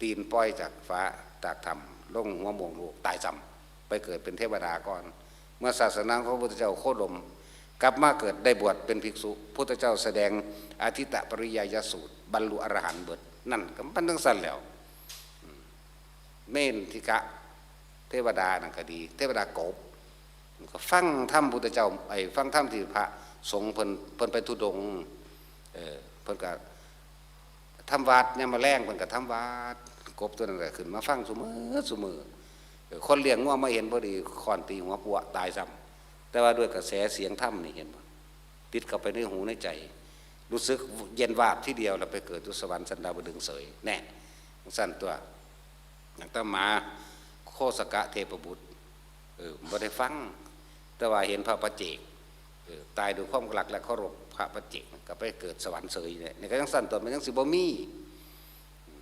ตีนปล่อยจากฟ้าจากธรรมลงหัวหมวงลูกตายจำไปเกิดเป็นเทวดาก่อน เมื่อศาสนาของพระพุทธเจ้าโคดม กลับมาเกิดได้บวชเป็นภิกษุพุทธเจ้าแสดงอาทิตตปริยายสูตร บรรลุอรหันต์เบิด นั่นก็มันทั้งสั้นแล้วอืมเมนทิกะ เทวดานั่นก็ดี เทวดากบก็ฟังธรรมพุทธเจ้าไอ้ฟังธรรมที่พระสงฆ์เพิ่นเพิ่นไปทุดงเออเพิ่นก็ ทำวัดเนี่ยมาแรงเพิ่นก็ทำวัดกบตัวนั้นก็ขึ้นมาฟังซุมือซุมือคนเลี้ยงงัวมาเห็นพอดีคอนตีหัวปัวตายซ้ำแต่ว่าด้วยกระแสเสียงธรรมนี่เห็นบ่ติดเข้าไปในหูในใจ รู้สึกเย็นวาบที่เดียวแล้วไปเกิดทุสวรรค์สันดาวดึงเสยแน่สั้นตัวอย่างตามาโคสกะเทพบุตรเออบ่ได้ฟัง แต่ว่าเห็นพระประเจกเออตายด้วยความรักและเคารพ พระประเจกก็ไปเกิดสวรรค์เสยเนี่ยนี่ก็ยังสั้นตัวมันยังสิบมี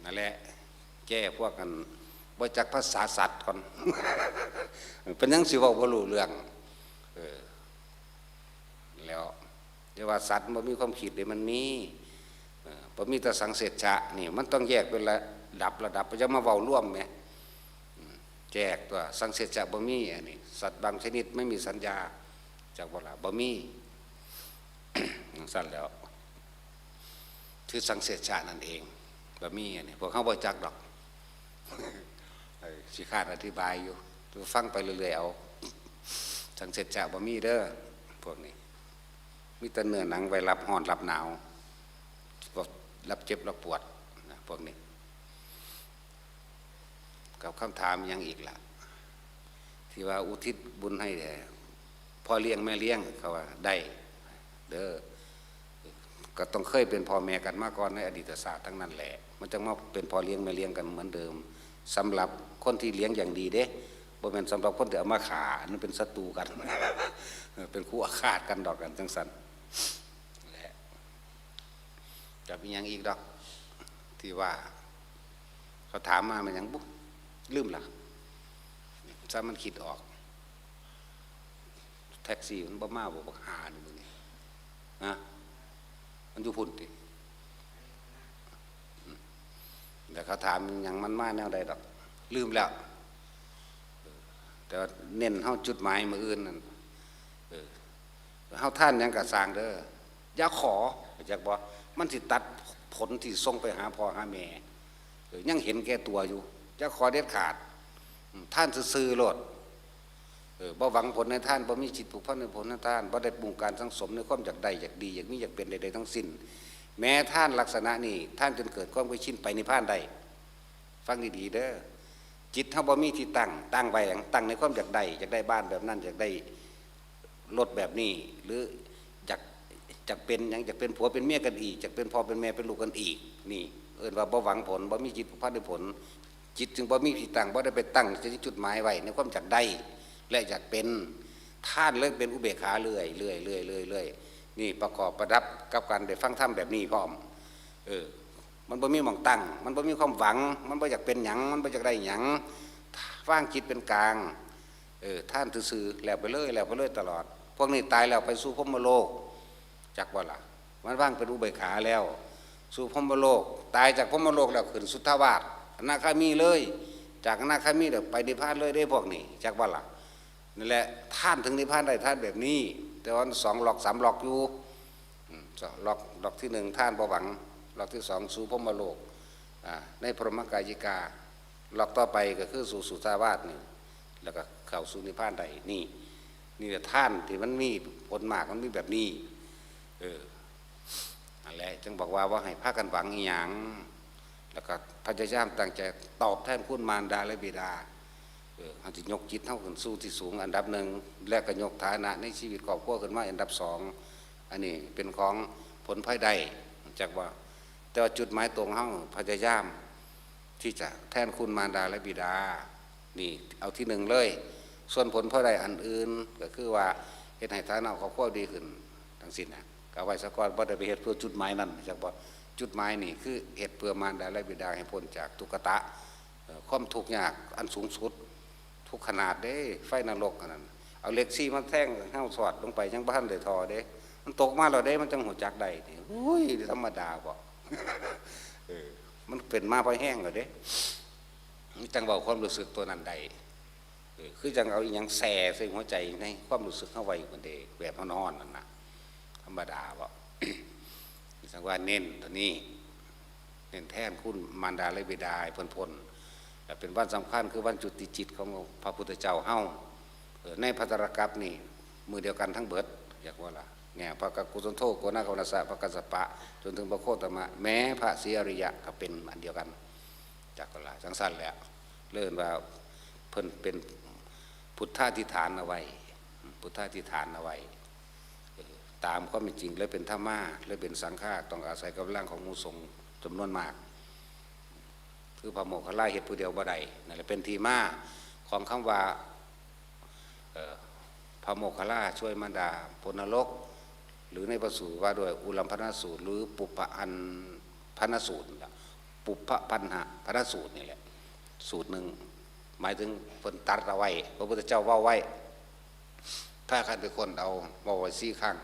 นั่นแหละแก้พวกกันบ่จักภาษาสัตว์ก่อนเป็นยังสิเว้าบ่รู้เรื่องเออแล้วเรียกว่าสัตว์บ่มีความคิดเลยมันมีเอมีแต่สังเสริชะนี่มันต้องแยกเป็นระดับระดับจะมาเว้าร่วมไหมแจกตัวสังเสริจะบ่มีอันนี้สัตว์บางชนิดไม่มีสัญญาจากบ่ละบ่มี สั้นแล้วคือสังเสริจะนั่นเองบ่มีอันนี้พวกเขาบ่จักดอกเอ้ยสิขาดอธิบายอยู่ตัวฟังไปเรื่อยๆเอาสังเสริจะบ่มีเด้อพวกนี้มีแต่เนื้อหนังไว้รับร้อนรับหนาวรับเจ็บรับปวดนะพวกนี้ กับคำถามยังอีกล่ะ ที่ว่าอุทิศบุญให้แด่พ่อเลี้ยงแม่เลี้ยงเขาว่าได้ เด้อ ก็ต้องเคยเป็นพ่อแม่กันมาก่อนในอดีตศาสตร์ทั้งนั้นแหละ มันจะมาเป็นพ่อเลี้ยงแม่เลี้ยงกันเหมือนเดิมสำหรับคนที่เลี้ยงอย่างดีเด้บ่เป็นสำหรับคนที่เอามาขานั่นเป็นศัตรูกัน เป็นคู่อาฆาตกันดอกกันจังสันแหละจะมีหยังอีกดอก ที่ว่า เขาถามมามันยังบุ๊ลืมละถ้ามันคิดออก แท็กซี่มันบ่มาบ่บักหานี่มึงนี่นะ มันอยู่พุ่นติแต่เขาถามหยังมันมาแนวใดดอก ลืมแล้ว แต่ว่าเน้นเฮาจุดหมายมืออื่นนั่นเออเฮาท่านยังกระสางเด้ออย่าขอจากบ่มันสิตัดผลที่ส่งไปหาพ่อหาแม่เออยังเห็นแก่ตัวอยู่อย่าขอเด็ดขาด ท่านซื่อๆโลด เออบ่หวังผลในท่านบ่มีจิตผูกพันในผลในท่านบ่ได้ปรุงการสังสมในความอยากได้อยากดีอยากมีอยากเป็นใดๆทั้งสิ้น แม้ท่านลักษณะนี้ท่านจนเกิดความเคยชินไปในพานใด ฟังดีๆเด้อจิตเฮาบ่มีที่ตั้งตั้งไว้หยังตั้งในความอยากได้อยากได้บ้านแบบนั้นอยากได้รถแบบนี้ หรืออยากอยากเป็นหยังอยากเป็นผัวเป็นเมียกันอีกอยากเป็นพ่อเป็นแม่เป็นลูกกันอีก นี่ เอิ้นว่าบ่หวังผลบ่มีจิตผูกพันในผล จิตจึงบ่มีที่ตั้งบ่ได้ไปตั้งจุดหมายไว้ในความอยากได้ และอยากเป็นท่านเลิกเป็นอุเบกขาเรื่อยเรื่อยเรื่อยเรื่อยเรื่อยนี่ประกอบประดับกับการได้ฟังธรรมแบบนี้พร้อมเออมันบ่มีหมองตั้ง มันบ่มีความหวัง มันบ่อยากเป็นหยัง มันบ่อยากได้หยังว่างจิตเป็นกลางเออท่านซื่อแล้วไปเลยแล้วไปเลยตลอด พวกนี้ตายแล้วไปสู่พมโลกจักว่าล่ะมันว่างเป็นอุเบกขาแล้ว สู่พมโลก ตายจากพมโลกแล้วขึ้นสุทธาวาสอนาคามีเลย จากอนาคามีเดี๋ยวไปนิพพานเลยได้พวกนี้จักว่าล่ะ นั่นแหละท่านถึงนิพพานได้ท่านแบบนี้ แต่ว่าสองหลอกสามหลอกอยู่หลอกหลอกที่หนึ่งท่านประหวังหลอกที่สองสู่พมโลกในพรหมกายิกาหลอกต่อไปก็คือสู่สุทาวาสนี่แล้วก็เข้าสู่นิพพานได้นี่นี่แหละท่านที่มันมีผลมากมันมีแบบนี้เออนั่นแหละจึงบอกว่าว่าให้พากันหวังอหย่างแล้วก็พยายามตั้งใจตอบแทนคุณมารดาและบิดา เออเขาจะยกจิตเท่าขึ้นสู้ที่สูงอันดับหนึ่งและก็ยกฐานะในชีวิตครอบครัวขึ้นมาอันดับสองอันนี้เป็นของผลภายใดจากว่า แต่ว่าจุดหมายตรงเฮาพยายามที่จะแทนคุณมารดาและบิดานี่เอาที่หนึ่งเลย ส่วนผลภายใดอันอื่นก็คือว่าเฮ็ดให้ฐานะครอบครัวดีขึ้นทั้งสิ้นนะก็เอาไว้สักก่อนบ่ได้ไปเฮ็ดเพื่อจุดหมายนั้นจากว่าจุดหมายนี่คือเฮ็ดเพื่อมารดาและบิดาให้พ้นจากทุกขตะเอ่อความทุกข์ยากอันสูงสุด ทุกขนาดเด้ไฟนรกอันนั้นเอาเหล็กซี่มาแท่งเห้าสอดลงไปยังบ้านเลยทอเด้ มันตกมาเราได้มันจังหัวจักได้นี่อุ้ยธรรมดาบ่เออมันเป็นมาพราะแห้งเลยเด้จังเบาความรู้สึกตัวนั้นใดเออคือจังเอาอหยังแส่ใส่หัวใจในความรู้สึกเข้าไว้คนเดแบบเขานอนนั่นนะธรรมดาบ่สังว่าเน้นตัวนี้ เน้นแท่นคุณมารดาและบิดาเพ้นพน เป็นวันสำคัญคือวันจุติจิตของพระพุทธเจ้าเฮาในพัตรกัปนี่มือเดียวกันทั้งเบิดอยากว่าล่ะเนี่ยพระกุศลโทโกนาคณสะพระกัสปะ จนถึงพระโคตมะแม้พระศรีอริยะก็เป็นอันเดียวกันจากก็หลายจังสั้นแหล้วเลื่อนว่าเพิ่นเป็นพุทธาธิฐานเอาไว้ พุทธาธิฐานเอาไว้ตามความเป็นจริงเลยเป็นธรรมะเลยเป็นสังฆาต้องอาศัยกำลังของมูสงจำนวนมาก คือพระโมคคัลลาเหตุผู้เดียวบ่ได้นั่นแหละเป็นทีมาของคำว่าพระโมคคัลลาช่วยมารดาพลนรก หรือในประสูตรว่าด้วยอุลัมพนสูตร หรือปุปปะอันพนสูตรปุปปะพันหะพนสูตรนี่แหละสูตรหนึ่งหมายถึงเพิ่นตัดเอาไว้พระพุทธเจ้าว่าไว้ ถ้าใครเป็นคนเอาเว่าไว้สี่ครั้ง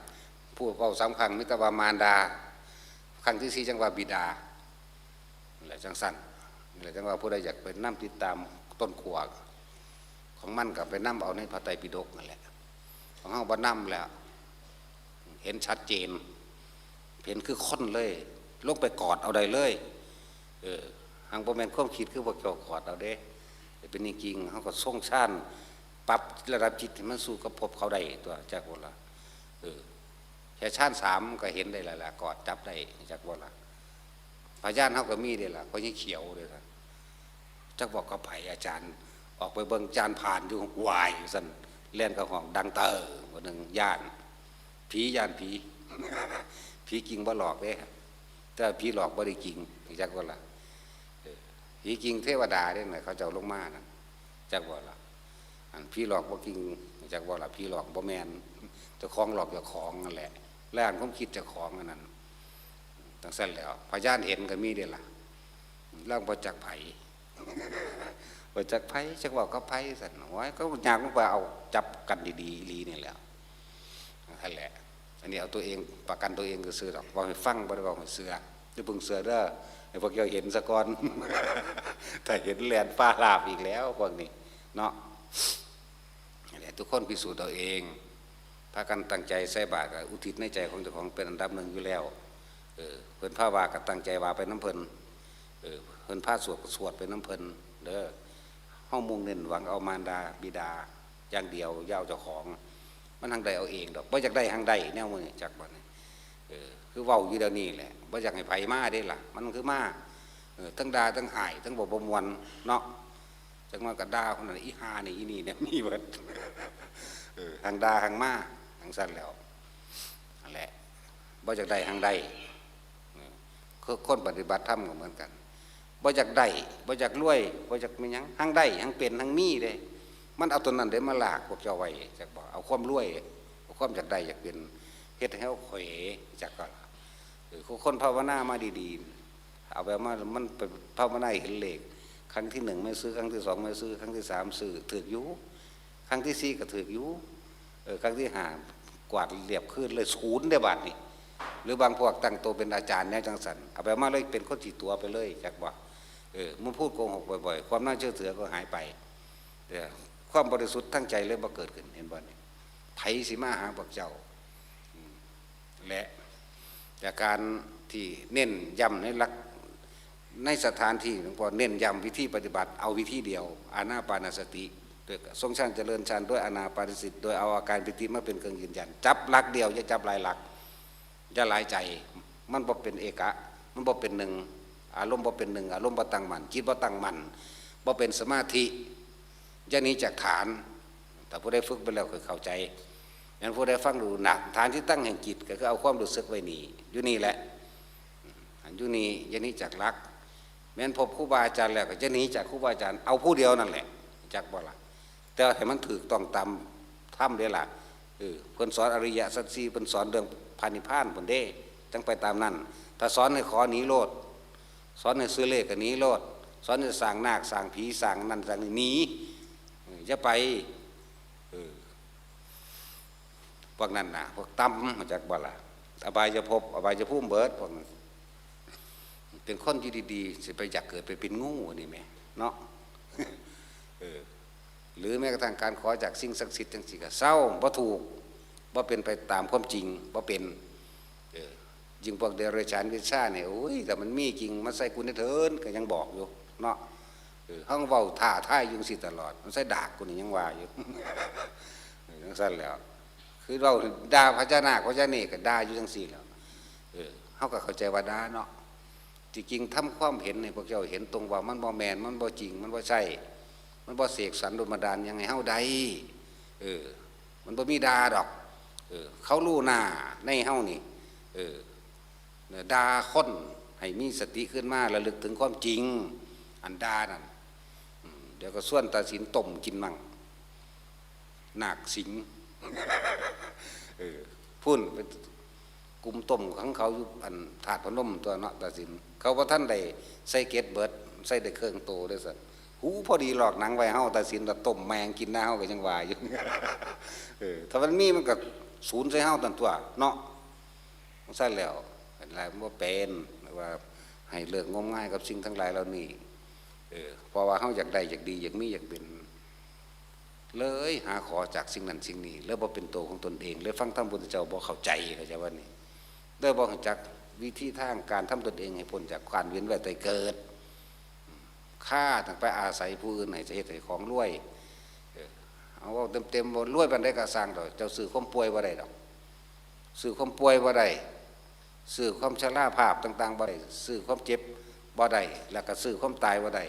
พูดเว่าสามครั้งมิตรวามารดา ครั้งที่สี่จังว่าบิดาและจังสั้น นี่แหละจังว่าผู้ใดอยากไปนั่ติดตามต้นขวากของมันกับไปนั่เอาในพระไตรปิฎกนั่นแหละของเฮาบ่นั่แล้ว เห็นชัดเจน เห็นคือค้นเลยลงไปกอดเอาได้เลย เออหางประแมนความคิดคือพวกเจ้ากอดเอาเด้เป็นจริงเขาก็ส่งชานปรับระดับจิตมันสู่กับพบเขาได้ตัวจากบนละเออแค่ชานสามก็เห็นได้แล้วล่ะกอดจับได้จากบนละพยานเขาก็มีได้ละเพราะยี่เขียวเลยครับ จักบอกกับไผ่อาจารย์ ออกไปเบิ่งจานผ่านอยู่วายสันเล่นกับห้องดังเตอร์วันหนึ่งย่านผีย่านผีผีกิงบ่หลอกเด้แต่ผีหลอกบ่ได้กิงจักว่าล่ะผีกิงเทวดาเด้น่ะเขาเจ้าลงมานั่นจักว่าล่ะอันผีหลอกบ่กิงจักว่าล่ะผีหลอกบ่แมนเจ้าของหลอกเจ้าของนั่นแหละแล้วอันความคิดเจ้าของอันนั้นตั้งเส้นแล้วพยานเห็นก็มีเด้ล่ะเรื่องบ่จักษ์ไผ บ่าจักไผจักว่าก็ไผสั่นโอ้ยก็อยากลงไปเอาจับกันดีๆลีนี่แหล้วนั่นแหละอันนี้เอาตัวเองประกันตัวเองก็ซื้อหรอกบอกให้ฟังบ่ได้บอกให้เสือจะพึ่งเสือเด้อให้พวกเจ้าเห็นซะก่อนถ้าเห็นแลนฟ้าลาบอีกแล้วพวกนี้เนาะนั่แหละทุกคนพิสูจน์ตัวเองพากันตั้งใจใส่บาตรอุทิศในใจของเจ้าของเป็นอันดับหนึ่งอยู่แล้วเออเพิ่นผ้าวาก็ตั้งใจว่าไปน้ำเพิ่น เออเพิ่นผ้าสวดสวดไปน้ำเพิ่นเด้อห้องมุงเน้นหวังเอามารดาบิดาอย่างเดียวย่าเจ้าของ มันทางใดเอาเองดอกบ่อยากได้ทางใดแนวมือจากบ่นี่เออคือเว้าอยู่เดี๋ยวนี้แหละบ่อยากให้ไผมาได้ล่ะ มันคือมาเออทั้งดาทั้งหายทั้งบ่บ่มวนเนาะจังว่าก็ด่าคนนั้นอีหานี่อีนี่เนี่ยมีเบิดเออทางดาทางมาทางสั้นแล้วนั่นแหละบ่อยากได้ทางใดคือคนปฏิบัติธรรมก็เหมือนกัน บ่อยากได้บ่อยากรวยบ่อยากมียังทางได้ทางเป็นทางมีเด้มันเอาตัวนั้นเดี๋ยวมาลากพวกเจ้าไว้จากบอกเอาความรวยเอาความจากใดอยากเป็นเฮ็ดให้เขาเขวจากก็เออคนภาวนามาดีๆ เอาแบบมามันเป็นภาวนาเห็นเหลขครั้งที่หนึ่งไม่ซื้อครั้งที่สองไม่ซื้อครั้งที่สามซื้อถือกอยู่ครั้งที่สี่ก็ถือกอยู่เออครั้งที่ห้ากวาดเรียบขึ้นเลยศูนย์ได้บาทนี่หรือบางพวกตั้งตัวเป็นอาจารย์แนวจังสันเอาแบบมาเลยเป็นคนจีตัวไปเลยจากบอก เออมันพูดโกหกบ่อยๆ ความน่าเชื่อถือก็หายไปเออความบริสุทธิ์ทั้งใจเลยบ่เกิดขึ้นเห็นบ่นี่ไผสิมาหาพวกเจ้า และจากการที่เน้นย้ำในหลักในสถานที่หลวงพ่อเน้นย้ำวิธีปฏิบัติเอาวิธีเดียว อานาปานสติโดยทรงชันเจริญชันด้วยอานาปานสติโดยเอาอาการปิติมาเป็นเครื่องยืนยัน จับหลักเดียวอย่าจับหลายหลักอย่าหลายใจ มันบ่เป็นเอกะ มันบ่เป็นหนึ่ง อารมณ์บ่เป็นหนึ่งอารมณ์บ่ตั้งมั่นจิตบ่ตั้งมั่นบ่เป็นสมาธิยานี้จากฐาน แต่ผู้ได้ฝึกไปแล้วคือเข้าใจงั้นผู้ได้ฟังดูหนัก ฐานที่ตั้งแห่งจิตก็คือเอาความรู้สึกไว้นี่อยู่นี่แหละอันอยู่นี่ยานี้จากรักแม้นพบครูบาอาจารย์แล้วก็จะหนีจากครูบาอาจารย์เอาผู้เดียวนั่นแหละจากบ่ละแต่ให้มันถือต้องตามถ้ำเด้ล่ะเออเพิ่นสอนอริยสัจสี่เพิ่นสอนเรื่องพานิพานเพิ่นเด้จังไปตามนั้นถ้าสอนให้ขอหนีโลด สอนให้ซื้อเลขก็หนีโลดสอนให้สร้างนาคสร้างผีสร้างนั่นสร้างนี่หนีจะไปพวกนั้นนะพวกตั้มมาจากบ่ละอบายจะพบอบายจะพุ่มเบิดพวกนั้นเป็นคนอยู่ดีๆสิไปอยากเกิดไปเป็นงูนี่แหมเนาะหรือแม้กระทั่งการขอจากสิ่งศักดิ์สิทธิ์จังสิก็เศร้าบ่ถูกบ่เป็นไปตามความจริงบ่เป็น ยิงพวกเดรัจฉานวิชาเนี่ยโอ้ยแต่มันมีจริงมันใส่กูในเถินก็ยังบอกอยู่เนาะห้องเว้าท่าท่ายยุงสิตลอด มันใส่ดากกูนี่ยังว่าอยู่เออจังซั่นแล้ว คือเราด่าพระเจ้านาคพระเจ้าเนกก็ด่าอยู่จังซี่แล้วเออเฮาก็เข้าใจว่าด่าเนาะจริงๆทำความเห็นให้พวกเจ้าเห็นตรงว่ามันบ่แมนมันบ่จริง มันบ่ใช่มันบ่เสกสรรโดนบันดาลยังไงเฮาใดเออ มันบ่มีดาดอก เออ เขารู้หน้าในเฮานี่ เออ ดาคนให้มีสติขึ้นมาระลึกถึงความจริง อันดานั่นเดี๋ยวก็ส่วนตาสินต้มกินมั่งหนาคสิงพุ่นเป็นกลุ่มต้มของเขาอยู่อันถาดพนมตัวเนาะตาสิน เขาว่าท่านได้ใส่เกตเบิร์ดใส่ได้เครื่องโตด้วยสัหูพอดีหลอกหนังไว้เฮาตาสินแต่ต้มแมงกินหน้าเฮาก็ยังว่าอยู่เออถ้ามันมีมันก็ศูนย์ใส่เฮาตันตัวเนาะใช่แล้ว เป็นไรมันบ่เป็นว่าให้เลิกงมง่ายกับสิ่งทั้งหลายเหล่านี้เออพราะว่าเฮาอยากได้อยากดีอยากมีอยากเป็นเลยหาขอจากสิ่งนั้นสิ่งนี้ แล้วบ่เป็นตัวของตนเองเลยฟังธรรมพุทธเจ้าบ่เข้าใจเข้าใจว่านี่เลยบ่รู้จักวิธีทางการทำตนเองให้พ้นจากการเวียนว่ายตายเกิดฆ่าตั้งไปอาศัยผู้อื่นให้จะเฮ็ดให้ของรวยเออเอาว่าเต็มๆบ่รวยปานใดก็สร้างดอกเจ้าซื้อความป่วยบ่าได้ดอกซื้อความป่วยบ่าได้ ซื้อความชราภาพต่างๆบ่ได้ซื้อความเจ็บบ่ได้แล้วก็ซื้อความตายบ่ได้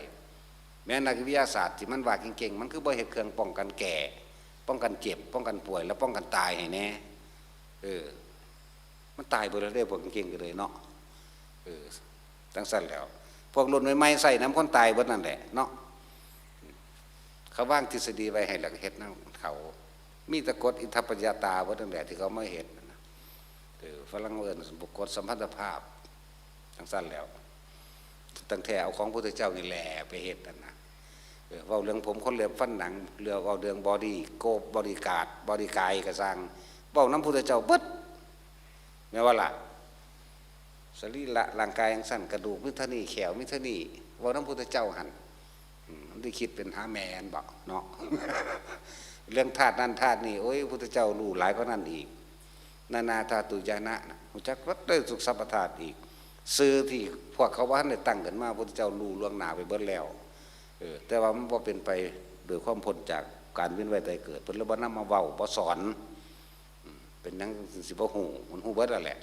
แม้นักวิทยาศาสตร์ที่มันว่าเก่งๆมันคือบ่เฮ็ดเครื่องป้องกันแก่ ป้องกันเจ็บ ป้องกันป่วย และป้องกันตายให้แน่เออมันตายบ่ได้เลยพวกเก่งๆกันเลยเนาะเออตั้งสั้นแล้ว พวกรุ่นใหม่ๆใส่น้ำคนตายเบิดนั่นแหละเนาะเขาว่างทฤษฎีไว้ให้หลักเฮ็ดนํเขา มีตะกฎอิทธปปัญญาตาเบิดนั่นแหละที่เขาไม่เฮ็น ฝรั่งเอิ้นบุคคลสัมพันธภาพทั้งสั้นแล้ว ตั้งแต่เอาของพระพุทธเจ้านี่แหละไปเฮ็ดนั่นนะเออเว้าเรื่องผมคนเหลือบฟันหนังเรือเอาเรื่องบอดี้โกบบริการบริกายกระสร้างเว้าน้ำพุทธเจ้าเบิดแม้ว่าล่ะสรีระร่างกายยังสั้นกระดูกมิทนี่แขวมิทนี่เว้าน้ำพุทธเจ้าหันอืมมันได้คิดเป็นหาแมนบอกเนาะเรื่องธาตุนั่นธาตุนี่โอ้ยพุทธเจ้ารู้หลายก็นั่นอีก นานาธาตุยานะนะหูจักวัดได้สุขสัพพธาตุอีก ซื้อที่พวกเขาว่าได้ตั้งกันมาพระเจ้ารู้ล่วงหนาไปเบิดแล้วเออแต่ว่ามันบ่เป็นไปโดยความพ้นจากการเวียนว่ายตายเกิดเพิ่นเลยบ่นำมาเว้าบ่สอนเป็นยังสิบ่ฮู้มันฮู้เบิดแล้วแหละ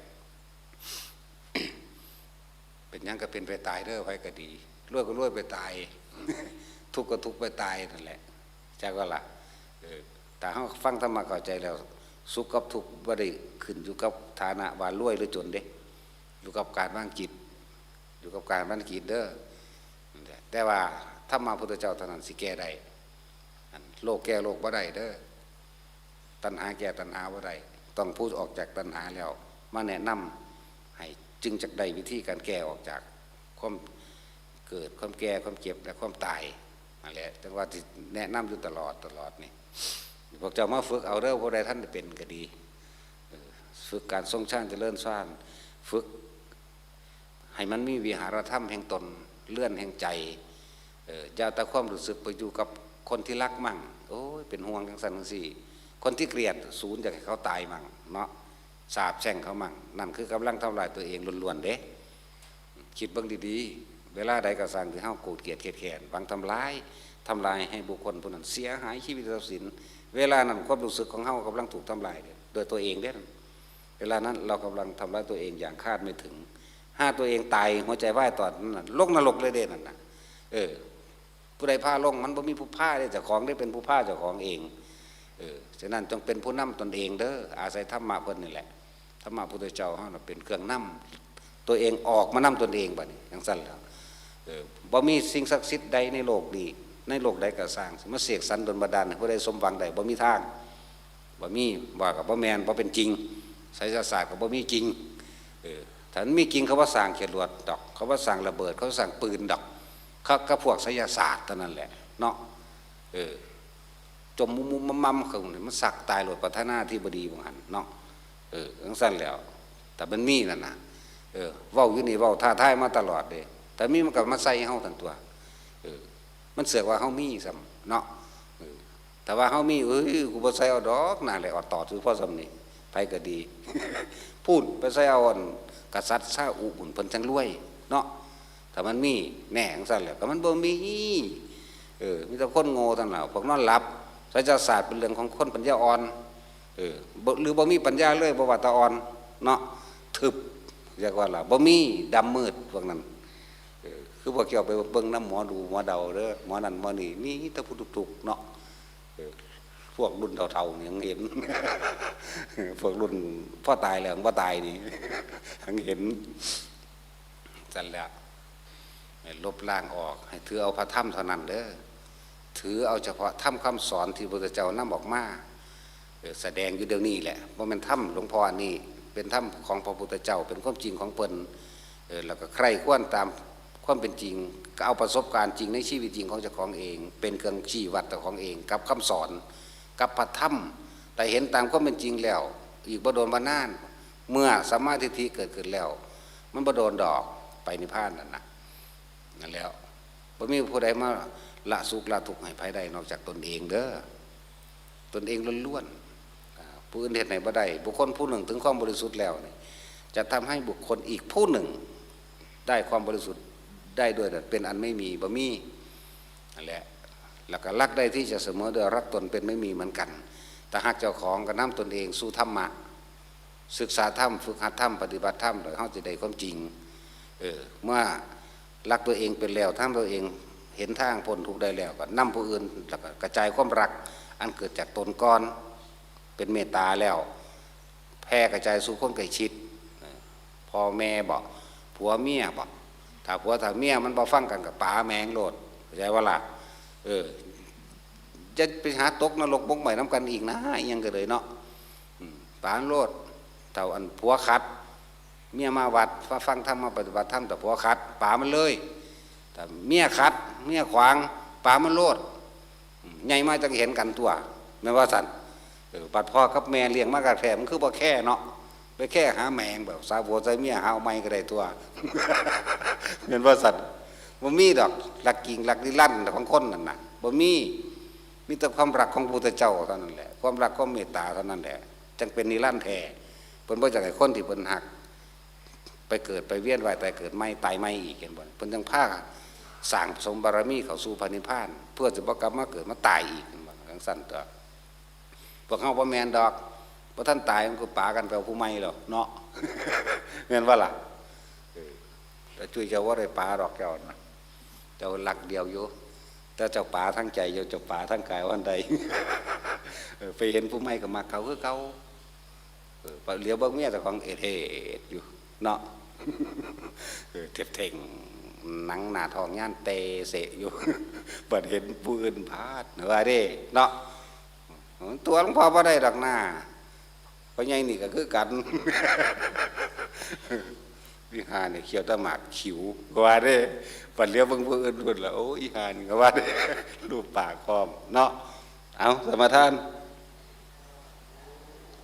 เป็นยังก็เป็นไปตายเด้อไผก็ดีรวยก็รวยไปตาย ทุกข์ก็ทุกข์ไปตายนั่นแหละจักว่าล่ะเออแต่เฮาฟังธรรมะเข้าใจแล้ว สุขกับทุกข์บ่ได้ขึ้นอยู่กับฐานะว่ารวยหรือจนเด้อยู่กับการบ้างจิตอยู่กับการบ้างจิตเด้อแต่ว่าถ้ามาพุทธเจ้าเท่านั้นสิแก้ได้โลกแก้โลกบ่ได้เด้อตัณหาแก้ตัณหาบ่ได้ต้องพูดออกจากตัณหาแล้ว มาแนะนำให้จึงจักได้วิธีการแก้ออกจากความเกิดความแก่ความเจ็บและความตายนั่นแหละแต่ว่าแนะนำอยู่ตลอดตลอดนี่ พวกเจ้ามาฝึกเอาเด้อพวกใดท่านเป็นก็ดี ฝึกการทรงช่าติเจริญสร้างฝึก ให้มันมีวิหารธรรมแห่งตนเลื่อนแห่งใจเอออย่าต่ความรู้สึกไปอยู่กับคนที่รักมั่งโอ้ยเป็นห่วงทั้งสันทั้งสี่ คนที่เกลียดศูนย์อยากให้เขาตายมั่งเนาะสาบแช่งเขามั่งนั่นคือกำลังทำลายตัวเองล้วนๆเด้คิดเบิ่งดีๆ เวลาใดก็สั่งที่เฮาโกรธเกลียดเกลียดแค้นบางทำร้ายทำลายให้บุคคลผู้นั้นเสียหายชีวิตทรัพย์สิน เวลานั้นความรู้สึกของเฮากำลังถูกทำลายเด้โดยตัวเองเด้เวลานั้นเรากำลังทำร้ายตัวเองอย่างคาดไม่ถึงห้าตัวเองตายหัวใจวายตอนนั้นน่ะลงนรกเลยเด่นั่นนะเออผู้ใดพาลงมันบ่มีผู้พาได้เจ้าของได้เป็นผู้พาเจ้าของเองเออฉะนั้นจงเป็นผู้นำตนเองเด้ออาศัยธรรมะเพิ่นนี่แหละธรรมะพุทธเจ้าเฮาเป็นเครื่องนำตัวเองออกมานำตนเองบัดนี้จังซั่นแล้วเออบ่มีสิ่งศักดิ์สิทธิ์ใดในโลกนี้ ในโลกใดก็สร้างมาเสกสรรดลบันดาลให้ผู้ใดสมหวังได้บ่มีทางบ่มีว่ากับบ่แมนบ่เป็นจริงไสยศาสตร์กับบ่มีจริงเออถ้ามันมีจริงเขาว่าสร้างเขียนรวดดอกเขาว่าสร้างระเบิดเขาสร้างปืนดอกเขาก็พวกไสยศาสตร์เท่านั้นแหละเนาะเออจมมุมมุมมัมเขาเนี่ยมันสักตายโหลดประธานาธิบดีบางหันเนาะเออทั้งสั้นแล้ว แต่มันมีนั่นนะเออว้าอยู่นี่ว้าท่าทายมาตลอดเด้แต่มีมันก็มาใส่เฮาทั้งตัว มันเสือกว่าเฮามีซ้ำเนาะแต่ว่าเฮามีเอ้ยกูบ่ใส่เอาดอกนั่นแหละเอาตอดคือพ่อซ้ำนี่ไปก็ดี พูดไปใส่เอาอันกษัตริย์ซาอุบุญเพิ่นจังรวย เนาะถ้ามันมีแหน่งซั่นแหละก็มันบ่มีเออมีแต่คนโง่ทั้งหลายพวกนอนหลับไสยศาสตร์เป็นเรื่องของคนปัญญาอ่อนเออหรือบ่มีปัญญาเลยบ่ว่าตาอ่อนเนาะทึบเรียกว่าล่ะบ่มีดำมืดพวกนั้น คือบ่เกี่ยวไปเบิ่งน้ำหมอดูหมอเดาเด้อหมอนั่นหมอนี่มีแต่ผู้ทุกๆเนาะพวกรุ่นเฒ่าๆยังเห็นพวกรุ่นพ่อตายแล้วบ่อตายนี่ยังเห็นจันแหล้วลบล้างออก ให้ถือเอาพระธรรมเท่านั้นเด้อถือเอาเฉพาะธรรมคำสอนที่พระพุทธเจ้านำออกมาแสดงอยู่เดี๋ยวนี้แหละว่ามันถ้ำหลวงพ่อนนี้เป็นถ้ำของพระพุทธเจ้า เป็นความจริงของเปิ้นแล้วก็ใครควรตาม ความเป็นจริง ก็เอาประสบการณ์จริงในชีวิตจริงของเจ้าของเอง เป็นเครื่องชี้วัดเจ้าของเอง กับคำสอนกับพระธรรมแต่เห็นตามความเป็นจริงแล้ว อีกบโดนบานาน เมื่อสมมาธิทิเกิดขึ้นแล้ว มันบโดนดอกไปนิพพานนั่นนะนั่นแล้วบ่มีผู้ใดมาละสุขละทุกข์ให้ภัยใดนอกจากตนเองเด้อตนเองล้วนๆผู้อื่นเหตุไหนบ่ได้บุคคลผู้หนึ่งถึงความบริสุทธิ์แล้วนี่จะทำให้บุคคลอีกผู้หนึ่งได้ความบริสุทธิ์ ได้ด้วยแต่เป็นอันไม่มีบ่มีนั่นแหละแล้วก็รักได้ที่จะเสมอโดยรักตนเป็นไม่มีเหมือนกัน แต่หากเจ้าของก็นำตนเองสู่ธรรมะ ศึกษาธรรมฝึกหัดธรรมปฏิบัติธรรมโดยเข้าใจได้ความจริงเออเมื่อรักตัวเองเป็นแล้วทั้งตัวเองเห็นทางพ้นทุกได้แล้วก็นำผู้อื่นแล้วก็กระจายความรัก อันเกิดจากตนก่อนเป็นเมตตาแล้ว แพร่กระจายสู่คนใกล้ชิดพ่อแม่บอกผัวเมียบอก ถ้าผัวถ้าเมียมันบ่ฟังกันกับป๋าแมงโลดเข้าใจว่าล่ะเออจะไปหาตกนรกบงใหม่น้ำกันอีกนะยังก็เลยเนาะป๋าโลดเท่าอันผัวคัด เมียมาวัดฟ้าฟังธรรมมาปฏิบัติธรรมแต่ผัวคัดป๋ามันเลย แต่เมียคัด เมียขวางป๋ามันโลดอืมใหญ่มาจังเห็นกันตัวแม่ว่าสันปัดพ่อกับแม่เลี้ยงมากระแถมมันคือบ่แค่เนาะ ไปแค่หาแมงแบบสาวบัวใจเมียหาไม้ก็ได้ตัวเห็นว่าสัตว์บ่มีดอกหลักกิ่งหลักนิรันดร์ของคนนั่นน่ะบ่มีมีแต่ความรักของพระพุทธเจ้าเท่านั้นแหละความรักความเมตตาเท่านั้นแหละจึงเป็นนิรันดร์แท้เพิ่นบ่อยากให้คนที่เพิ่นหัก ไปเกิดไปเวียนว่ายตายเกิดไม่ตายไม่อีกเห็นบ่เพิ่นจังพาสร้างสมบารมีเข้าสู่พระนิพพาน เพื่อจะบ่กลับมาเกิดมาตายอีกเห็นบ่จังซั่นตัวพวกเขาบ่แมนดอก พอท่านตายมันก็ป่ากันไปผู้ไม่หรอกเนาะแม่นว่าล่ะแต่ช่วยเจ้าว่าได้ป่าดอกเจ้านะเจ้าหลักเดียวอยู่แต่เจ้าป่าทั้งใจเจ้าเจ้าป่าทั้งกายวันใดไปเห็นผู้ไม่ก็มาเขาคือเขาเออไปเหลียวเบิ่งเมียแต่ของเอดเฮ็ดอยู่เนาะเออเท็บเท่งหนังหนาทองย่านเตเสะอยู่เปิดเห็นปืนพาดว่าเด้เนาะตัวหลวงพ่อบ่ได้ดอกหน้า พราะไงนี่ก็คือกัน วิหาเนี่ยเขียวตะหมากขิวก็ว่าได้ปัดเลี้ยวเบิ่งผู้อื่นพุ่นละโอ้อีหานี่ก็ว่าได้รูปปากพร้อม เนาะเอาสมาทาน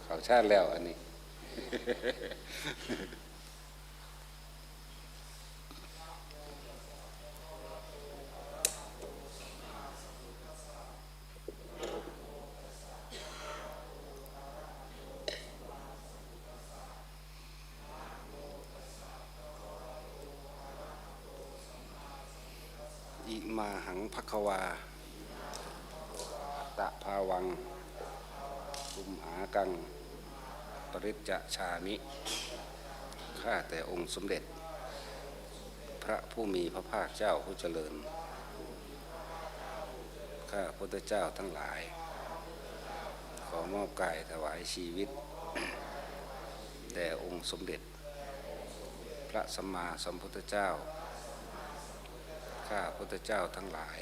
เขาชาติแล้วอันนี้ อิมาหัง ภควาตะภาวังกุมหากัง ปริจจชามิ ข้าแต่องค์สมเด็จ พระผู้มีพระภาคเจ้าผู้เจริญ ข้าพุทธเจ้าทั้งหลาย ขอมอบกายถวายชีวิตแด่องค์สมเด็จ พระสัมมาสัมพุทธเจ้า ข้าพุทธเจ้าทั้งหลาย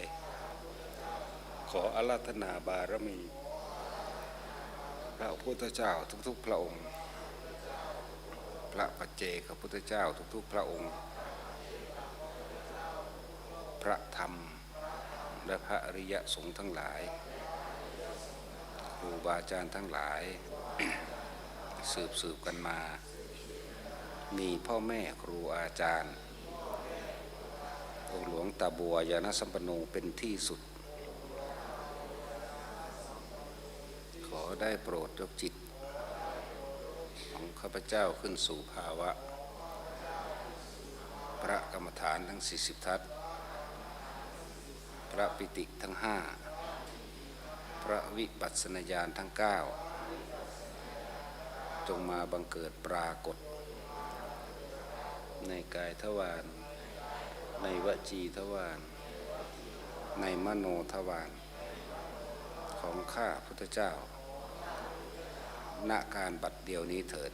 ขออาราธนาบารมี พระพุทธเจ้าทุกๆพระองค์ พระปัจเจกพุทธเจ้าทุกๆพระองค์ พระธรรมและพระอริยสงฆ์ทั้งหลายครูบาอาจารย์ทั้งหลาย สืบสืบกันมา มีพ่อแม่ครูอาจารย์ องค์หลวงตาบัวยานสัมปนโนเป็นที่สุด ขอได้โปรดยกจิต ของข้าพเจ้าขึ้นสู่ภาวะ พระกรรมฐานทั้ง 40 ทัศพระปิติทั้งห้าพระวิปัสสนาญาณทั้ง 9 จงมาบังเกิดปรากฏ ในกายทวาร ในวจีทวารในมโนทวารของข้าพุทธเจ้า ณการบัดเดียวนี้เถิด